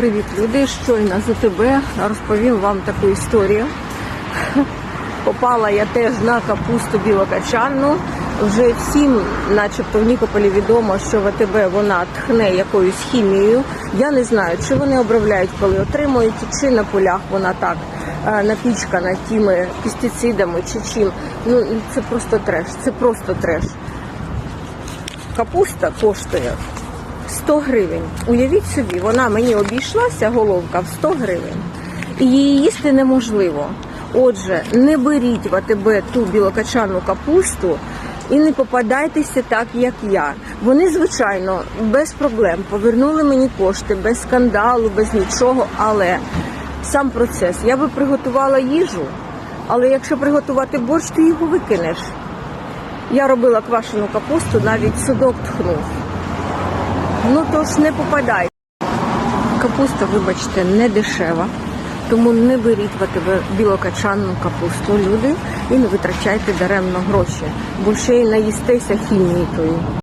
Привіт, люди! Щойно з УТБ розповім вам таку історію. Попала я теж на капусту білокачанну. Вже всім, начебто, в Нікополі відомо, що в АТБ вона тхне якоюсь хімією. Я не знаю, чи вони обробляють, коли отримують, чи на полях вона так е, напічкана тими пестицидами чи чим. Ну це просто треш. Це просто треш. Капуста коштує 100 гривень. Уявіть собі, вона мені обійшлася головка в 100 гривень. І її їсти неможливо. Отже, не беріть в АТБ ту білокачану капусту і не попадайтеся так, як я. Вони, звичайно, без проблем повернули мені кошти, без скандалу, без нічого, але сам процес. Я би приготувала їжу, але якщо приготувати борщ, ти його викинеш. Я робила квашену капусту, навіть судок тхнув. Ну тож не попадай. Капуста, вибачте, не дешева. Тому не беріть білокачанну капусту, люди, і не витрачайте даремно гроші, бо ще й наїстеся хімією.